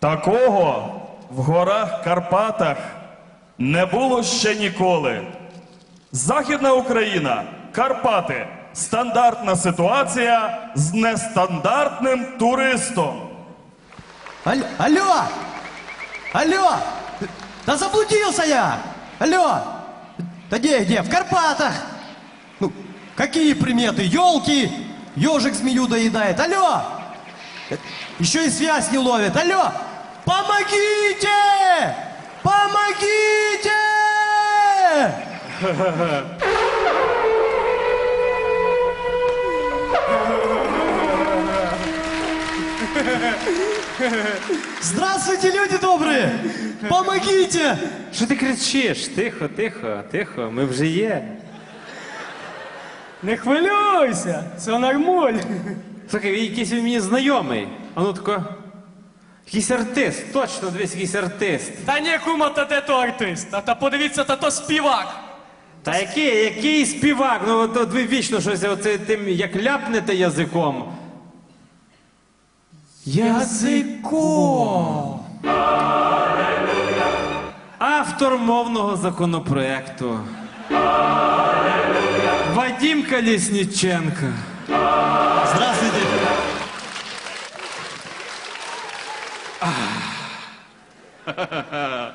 Такого в горах Карпатах не було ще ніколи. Західна Україна, Карпати. Стандартна ситуація з нестандартним туристом. Алло! Алло! Алло! Да заблудился я! Алло! Да где, где? В Карпатах! Ну, какие приметы? Елки! Ежик змею доедает. Алло! Еще и связь не ловит. Алло! Помогите! Помогите! Здравствуйте, люди добрые! Помогите! Що ти кричиш? Тихо, тихо, тихо, ми вже є. Не хвилюйся, це нормуль. Слухай, він якийсь він мені знайомий. А ну тако. Якийсь артист, точно дивись, якийсь артист. Та ні, кума, та де то артист, та, та подивіться, та то співак. Та який, який співак? Ну от, от ви вічно щось оце тим, як ляпнете язиком. Язиком. Автор мовного законопроекту. Вадим Колесніченко. Здравствуйте!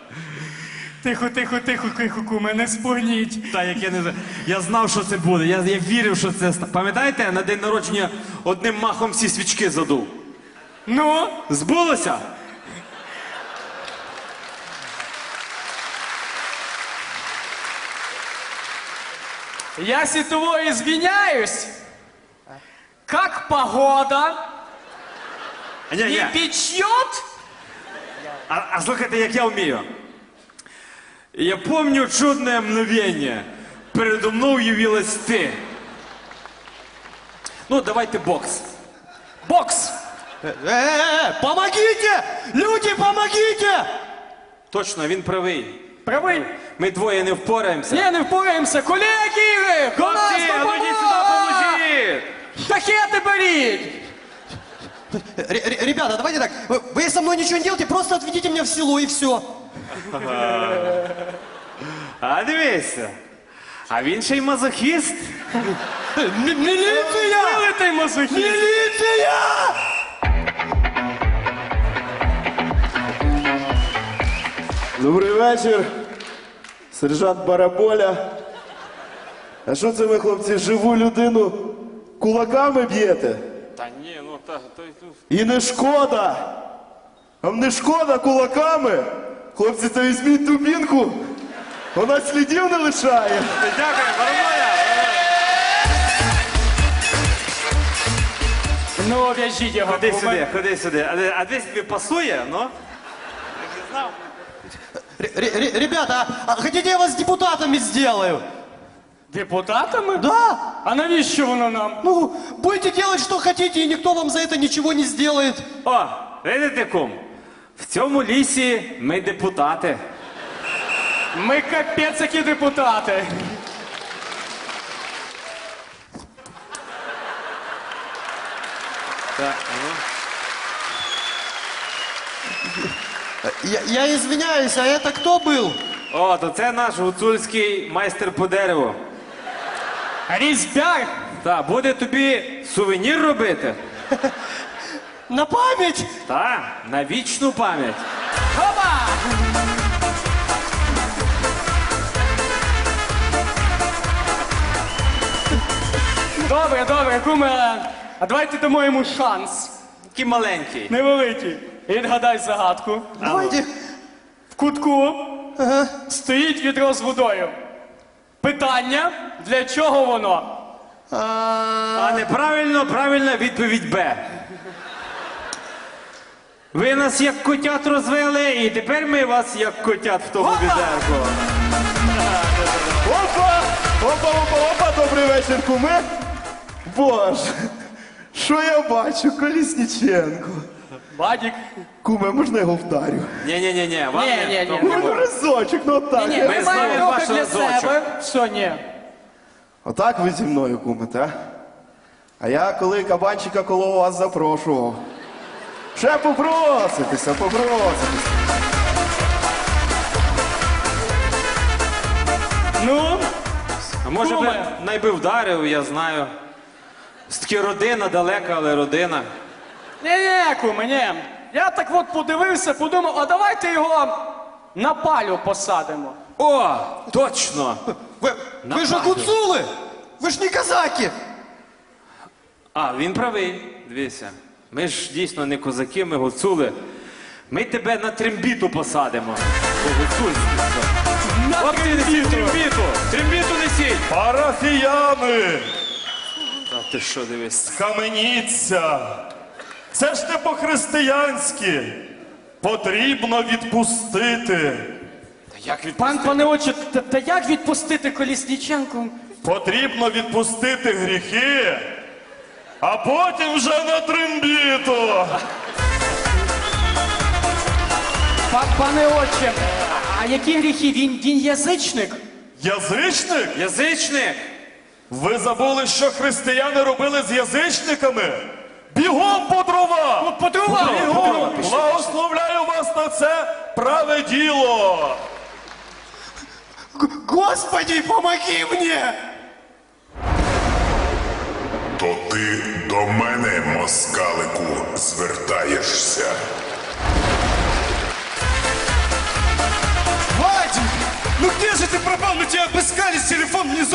Тихо, тихо, тихо, тихо, куме, не спугніть. Та як я не знаю. Я знав, що це буде. Я, я вірив, що це. ста- Пам'ятаєте, на день народження одним махом всі свічки задув. Ну, Збулося? я сітово извиняюсь. Как погода? А, ні, ні. Не печет? А, а слухайте, як я вмію. Я помню чудное мгновение. Передо мною явилась ти. Ну, давайте бокс. Бокс. Э-э-э! Помогите! Люди, помогите! Точно, він правий. Правий. Ми двоє не впораємося. Ні, не впораємося. Колеги! До нас Хлопці, а ну йдіть сюди, допомога! поможіть! Тахети беріть! Р- р- ребята, давайте так. Вы, вы со мной ничего не делайте, просто отведите меня в село и все. А дивися. А він ще й мазохіст. Милиция! Вилитий мазохіст! Милиция! Добрий вечір. Сержант Бараболя. А що це ви, хлопці, живу людину кулаками б'єте? Та ні, ну та, то, І не шкода. Вам не шкода кулаками? Хлопці, це візьміть дубінку. Вона слідів не лишає. Дякую, Бараболя. Ну, в'яжіть його. Ходи куме. сюди, ходи сюди. А, де- а десь тобі пасує, ну? Р- р- р- ребята, а а хотите я вас депутатами сделаю? Депутатами? Да. А навіщо воно нам? Ну, будете делать, что хотите, и никто вам за это ничего не сделает. О, видите, кум? В цьому лісі ми депутати. Ми капець які депутати. Так, ну. Я, я извиняюсь, а это кто был? О, то це наш гуцульський майстер по дереву. Різьбяр! Так, буде тобі сувенір робити. На память? Так, на вічну пам'ять. Хоба! Добре, добре, куме. А давайте дамо йому шанс. Такий маленький. Невеликий. Відгадай загадку. Давайте. В кутку стоїть відро з водою. Питання, для чого воно? А, неправильно, правильна відповідь Б. Ви нас як котят розвели, і тепер ми вас як котят в тому відерку. Опа! Опа, опа, опа, добрий вечір, куми. Боже, що я бачу, Колісніченко. Бадік. Куме, можна його вдарю? Ні-ні-ні, вам Ні, не- ні, ні. тому Ну, не ну, разочок, ну так. Ні, ми знаємо маємо ваш трохи для себе. Що ні? Отак ви зі мною кумите, а? А я коли кабанчика коло вас запрошував. Ще попроситися, попроситися. Ну, А може би Куме. найби вдарив, я знаю. Все-таки родина далека, але родина. ні-ні, куме, ні. Я так от подивився, подумав, а давайте його на палю посадимо. О, точно! Вы, вы же гуцулы! Вы ж не казаки! А, він правий. Дивися. Ми ж дійсно не козаки, ми гуцули. Ми тебе на трембіту посадимо. По-гуцульськи все. На Хлопці, несіть трембіту! Трембіту несіть! Парафіяни, Та ти що дивись? каменіться. Це ж не по-християнськи. Потрібно відпустити. Як від... Пан пане отче, та, та як відпустити колісніченку? Потрібно відпустити гріхи, а потім вже на трембіту. Па, пане отче, а які гріхи? Він, він язичник? Язичник? Язичник! Ви забули, що християни робили з язичниками? Бігом по дрова! По дрова! Бігом! Благословляю вас на це праве діло! Господи, помоги мне! То ти до мене, москалику, звертаєшся. Вадик! Ну где же ты пропал? Мы тебя обыскали, телефон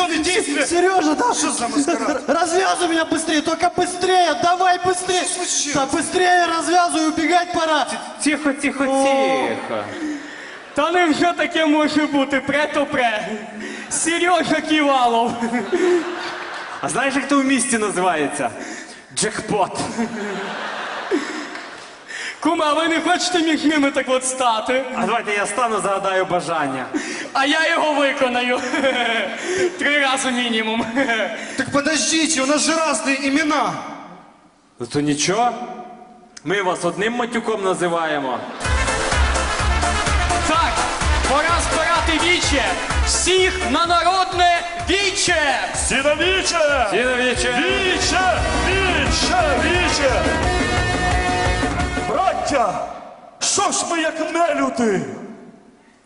вне зоны действия. Сережа, да? Что за маскарад? Развязывай меня быстрее, только быстрее, давай быстрее! Что случилось? Да быстрее развязывай, убегать пора! Тихо, тихо, тихо. Та не вже таке може бути, пре-то пре. Сережа Ківалов. А знаєш, як то в місті називається? Джекпот. Кума, а ви не хочете між ними так от стати? А давайте я стану, загадаю бажання. А я його виконаю. Три рази мінімум. Так подождите, у нас же разные имена. Ну то нічого. Ми вас одним матюком називаємо. Так, пора збирати віче. Всіх на народне віче. Сіновіче! Сіновіче! Віче! Віче! Віче! Браття! Що ж ми як нелюди?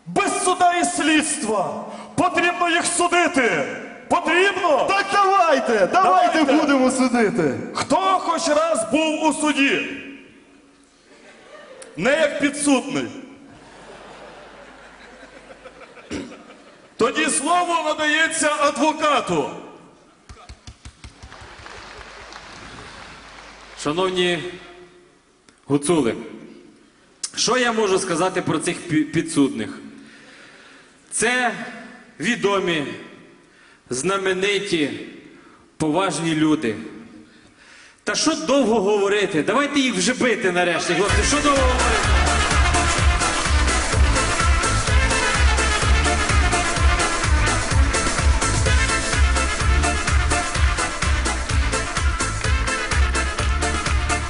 Без суда і слідства! Потрібно їх судити! Потрібно! Так давайте, давайте Давайте. будемо судити. Хто хоч раз був у суді? Не як підсудний. Тоді слово надається адвокату. Шановні гуцули, що я можу сказати про цих пі- підсудних? Це відомі, знамениті, поважні люди. Та що довго говорити? Давайте їх вже бити нарешті, хлопці. Що довго говорити?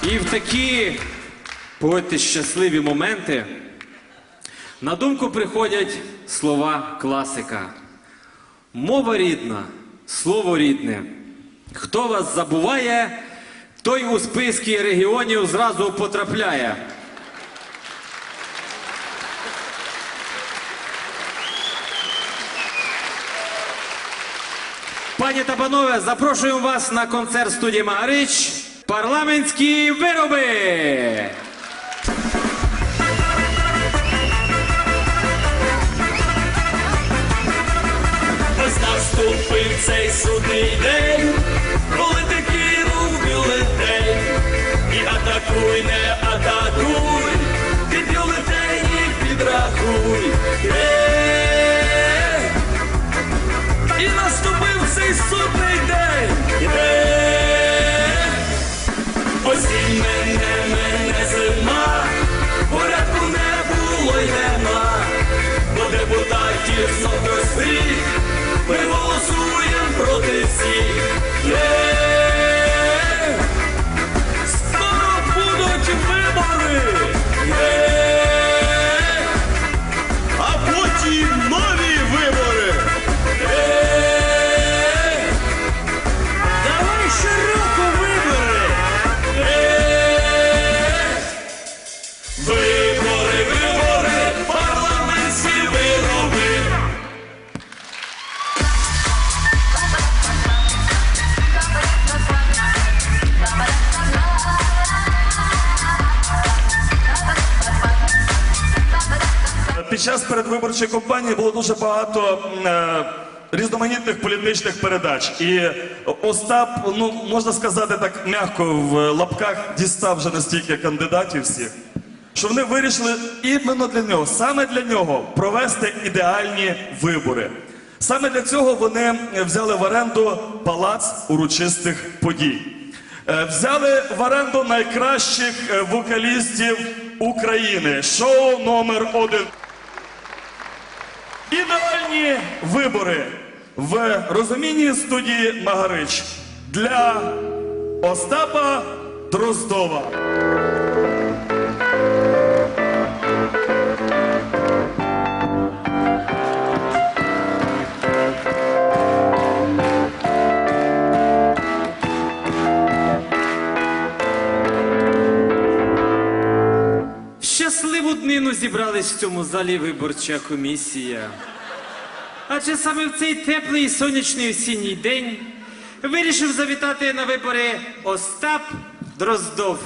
І в такі, погодьте, щасливі моменти на думку приходять слова класика. Мова рідна, слово рідне. Хто вас забуває, той у списки регіонів зразу потрапляє. Пані та панове, запрошуємо вас на концерт студії Магарич. Парламентські вироби. Наступив цей судний день, коли ти кинув бюлетень. І атакуй, не атакуй, ти бюлетені підрахуй. Е, І наступив цей судний день. Е, Осінь мене, мене зима, порядку не було й нема, бо депутатів ми голосуємо проти всіх. Час передвиборчої кампанії було дуже багато е, різноманітних політичних передач. І Остап, ну можна сказати так м'яко, в лапках дістав вже настільки кандидатів всіх, що вони вирішили іменно для нього, саме для нього, провести ідеальні вибори. Саме для цього вони взяли в оренду палац урочистих подій. Е, Взяли в оренду найкращих е, вокалістів України. Шоу номер один. Ідеальні вибори в розумінні студії Магарич для Остапа Дроздова. Щасливу днину зібрались в цьому залі виборча комісія. Адже саме в цей теплий сонячний осінній день вирішив завітати на вибори Остап Дроздов.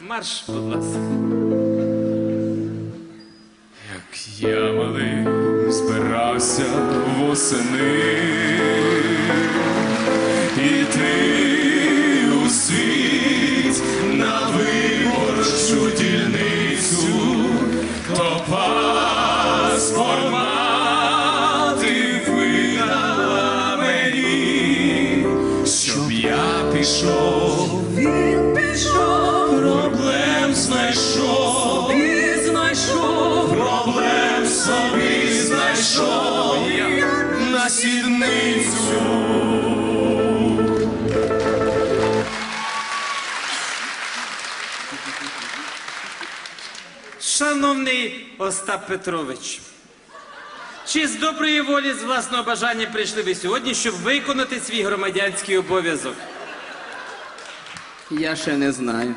Марш, будь ласка. Як я малий збирався восени сідницю. Шановний Остап Петрович, чи з доброї волі з власного бажання прийшли ви сьогодні, щоб виконати свій громадянський обов'язок? Я ще не знаю.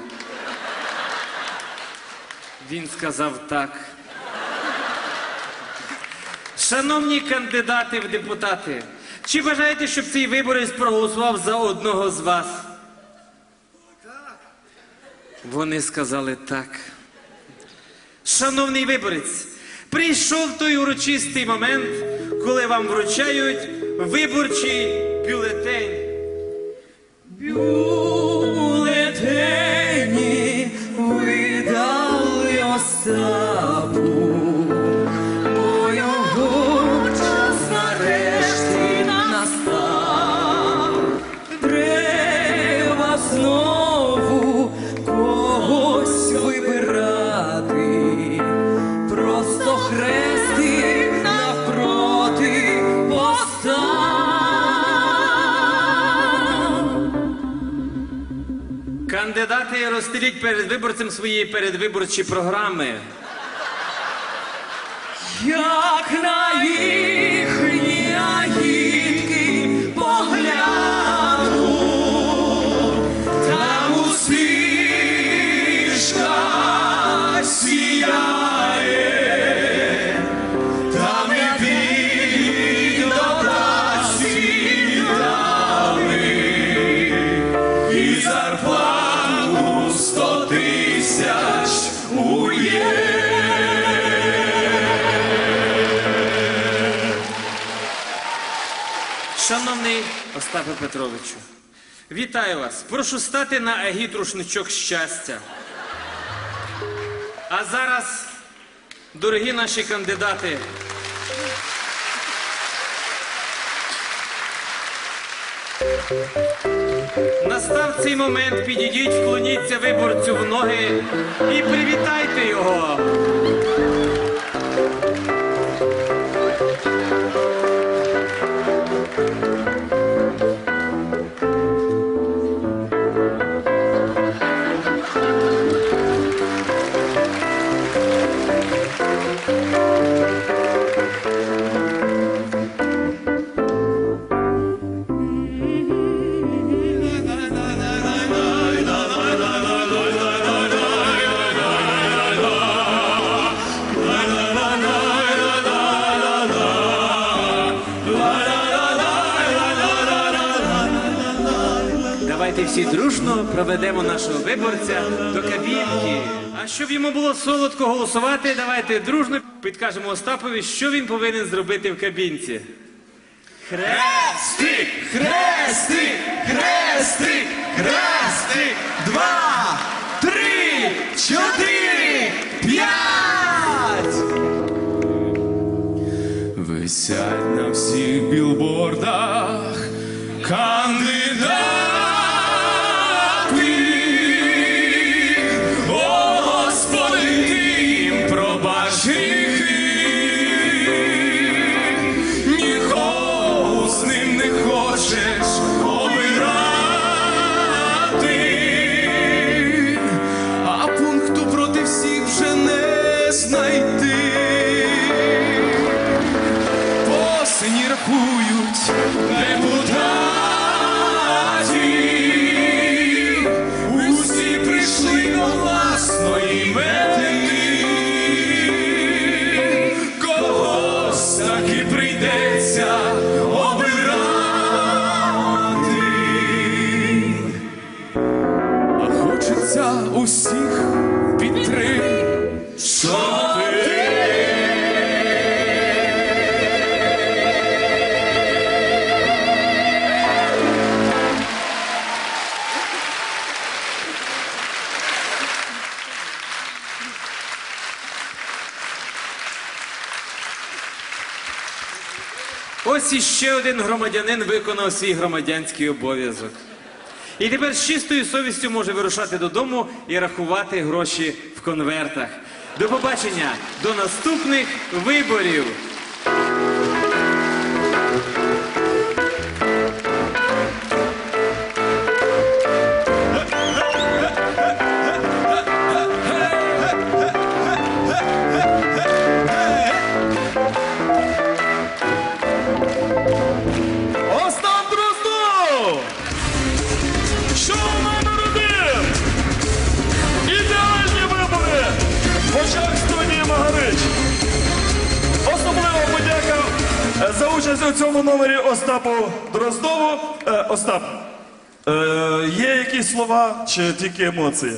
Він сказав так. Шановні кандидати в депутати, чи бажаєте, щоб цей виборець проголосував за одного з вас? Вони сказали так. Шановний виборець, прийшов той урочистий момент, коли вам вручають виборчий бюлетень. Розстеліть перед виборцем свої передвиборчі програми. Як на Остапе Петровичу, вітаю вас. Прошу стати на агіт рушничок щастя. А зараз, дорогі наші кандидати, настав цей момент, підійдіть, вклоніться виборцю в ноги і привітайте його. Проведемо нашого виборця до кабінки. А щоб йому було солодко голосувати, давайте дружно підкажемо Остапові, що він повинен зробити в кабінці. Хрестик, хрестик, хрестик, хрестик, два, три, чотири, Ось іще один громадянин виконав свій громадянський обов'язок. І тепер з чистою совістю може вирушати додому і рахувати гроші в конвертах. До побачення, до наступних виборів. У цьому номері Остапу Дроздову. Е, Остап, е, є якісь слова чи тільки емоції?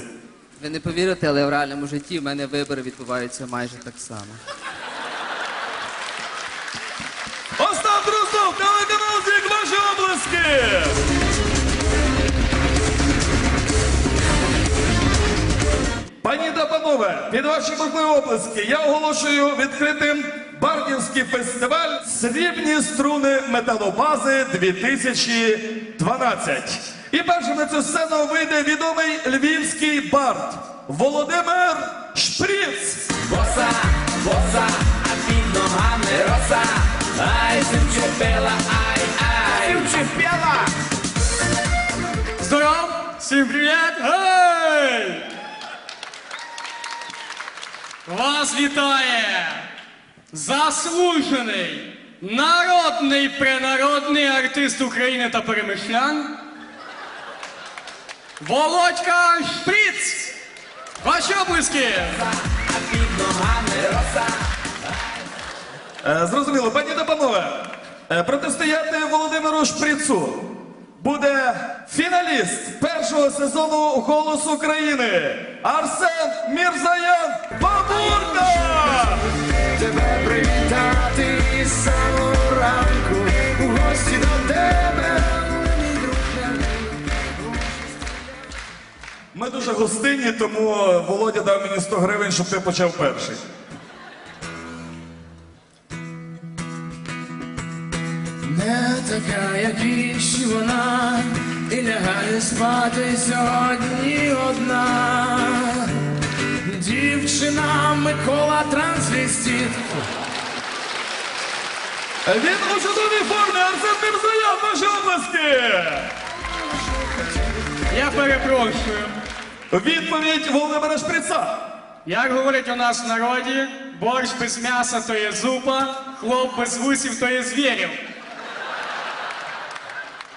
Ви не повірите, але в реальному житті в мене вибори відбуваються майже так само. Остап Дроздов, телеканал «Зік», ваші облески! Пані та панове, під ваші бурхливі оплески я оголошую відкритим Бардівський фестиваль Срібні струни металобази 2012. І першим на цю сцену вийде відомий львівський бард Володимир Шприц. Боса, боса, а під ногами роса. Ай, зачепила, ай, ай. Зачепила. Здоров! Всім привіт! Гей! Вас вітає заслужений народний пренародний артист України та перемишлян Володька Шприц! Ваші облиски! Е, Зрозуміло, пані та панове, е, протистояти Володимиру Шприцу буде фіналіст першого сезону «Голос України» Арсен Мірзаян Бабурка! Тебе привітати із самого ранку. У гості до тебе. Ми дуже гостинні, тому Володя дав мені 100 гривень, щоб ти почав перший. Не така, як інші вона, і лягає спати сьогодні одна. Дівчина Микола Транслістіт. Він у чудовій формі Арсен Мірзаян, ваші обласки! Я перепрошую. Відповідь Володимира Шприца. Як говорять у нас в народі, борщ без м'яса то є зупа, хлоп без вусів то є звірів.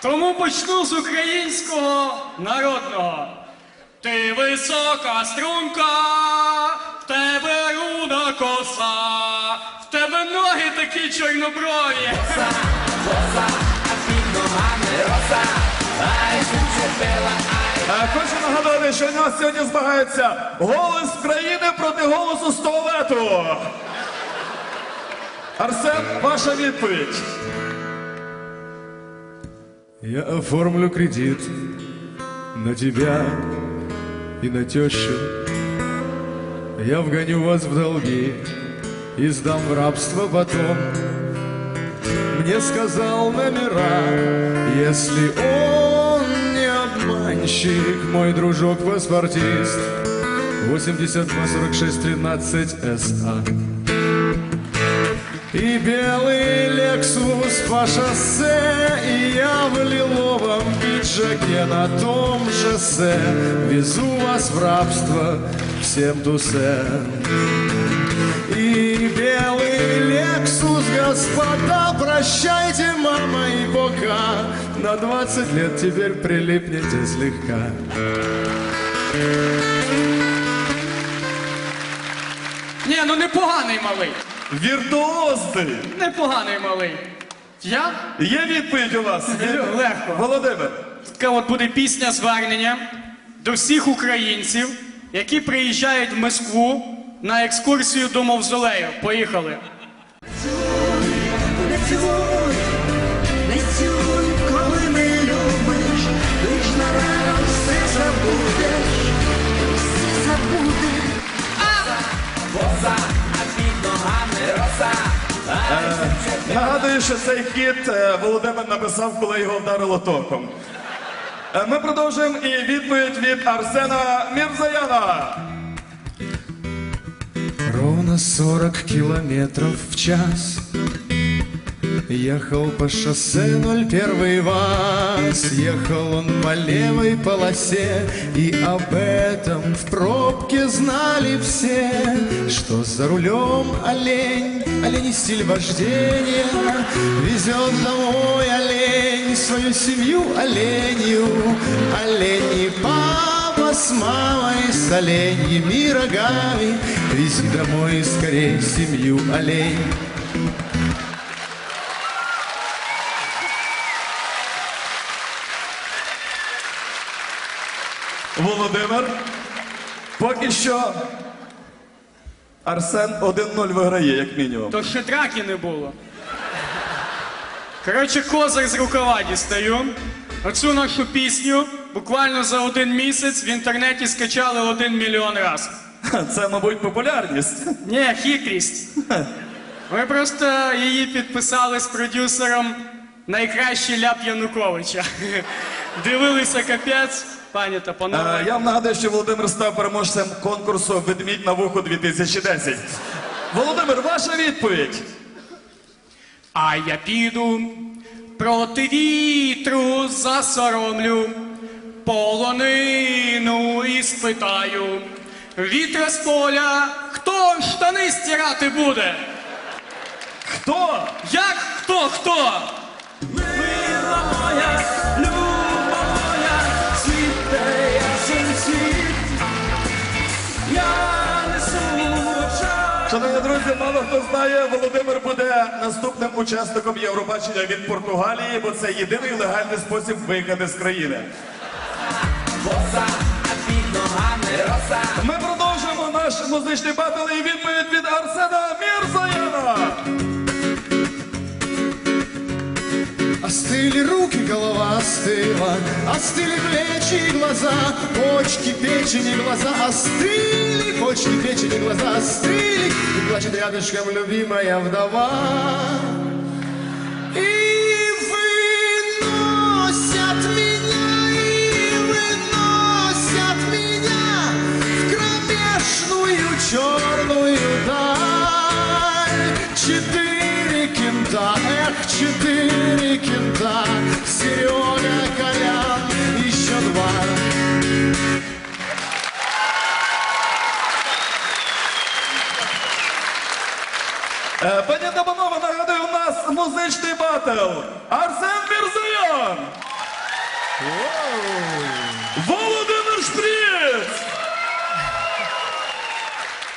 Тому почну з українського народного. Ти висока струнка, в тебе руда коса, в тебе ноги такі чорноброві. Ай, зачепила, ай, Е, Хочу нагадати, що у нас сьогодні змагається голос країни проти голосу з туалету. Арсен, ваша відповідь. Я оформлю кредит на тебя и на тещу. Я вгоню вас в долги и сдам в рабство потом. Мне сказал номера, если он не обманщик, мой дружок-паспортист. 82 46 13 СА. И белый Лексус по шоссе И я в лиловом пиджаке на том шоссе. Везу вас в рабство всем тусем И белый Лексус, господа, прощайте, мама, и пока На 20 лет теперь прилипнете слегка. Ні, ну непоганий малий. Віртуозний. Непоганий малий. Я? Є відповідь у вас? Легко. Володимир. Така от буде пісня звернення до всіх українців, які приїжджають в Москву на екскурсію до мавзолею. Поїхали. Не цілуй, Нагадую, що цей хіт е, Володимир написав, коли його вдарило током. Е, Ми продовжуємо і відповідь від Арсена Мірзаяна. Ровно 40 километров в час Ехал по шоссе 01 ВАЗ Ехал он по левой полосе И об этом в пробке знали все Что за рулем олень, олень стиль вождения. Везет домой олень свою семью оленью. Олень папа с мамой, с оленьими рогами Вези домой скорей семью олень. Володимир. Поки що Арсен 1-0 виграє, як мінімум. То ще траки не було. Коротше, козир з рукава дістаю. Оцю нашу пісню буквально за один місяць в інтернеті скачали один мільйон раз. Це, мабуть, популярність. Ні, хитрість. Ми просто її підписали з продюсером найкращий ляп Януковича. Дивилися капець, пані та Е. Я вам нагадую, що Володимир став переможцем конкурсу Ведмідь на вухо 2010. Володимир, ваша відповідь. А я піду проти вітру засоромлю, полонину і спитаю. Вітра з поля, хто штани стирати буде? Хто? Як хто хто? Мила моя, друзі, мало хто знає, Володимир буде наступним учасником Євробачення від Португалії, бо це єдиний легальний спосіб виїхати з країни. Ми продовжуємо наш музичний батл і відповідь від Арсена Мірзаяна. Остыли руки, голова остыла Остыли плечи и глаза Почки, печени, глаза остыли Почки, печени, глаза остыли И плачет рядышком любимая вдова. И выносят меня И выносят меня В кромешную черную даль. Четыре кента, эх, четыре кента Серега, Колян, еще два Пані та панове, нагадую, у нас музичний батл. Арсен Мірзаян. Володимир Шприц.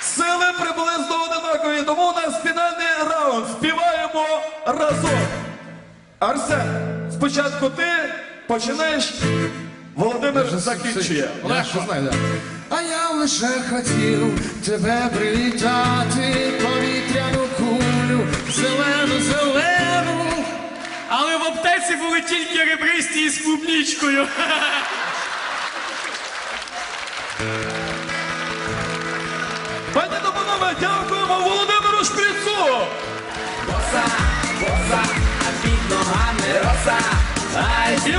Сили приблизно одинакові, тому у нас фінальний раунд. Разом. Арсен, спочатку ти починаєш Володимир закінчує. Да. А я лише хотів тебе привітати, повітряну кулю, зелену, зелену. Але в аптеці були тільки ребристі із клубнічкою. Пані та панове, дякуємо Володимиру Шприцу! роса, а під ногами роса. Ай, І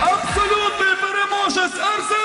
абсолютний переможець Арсен!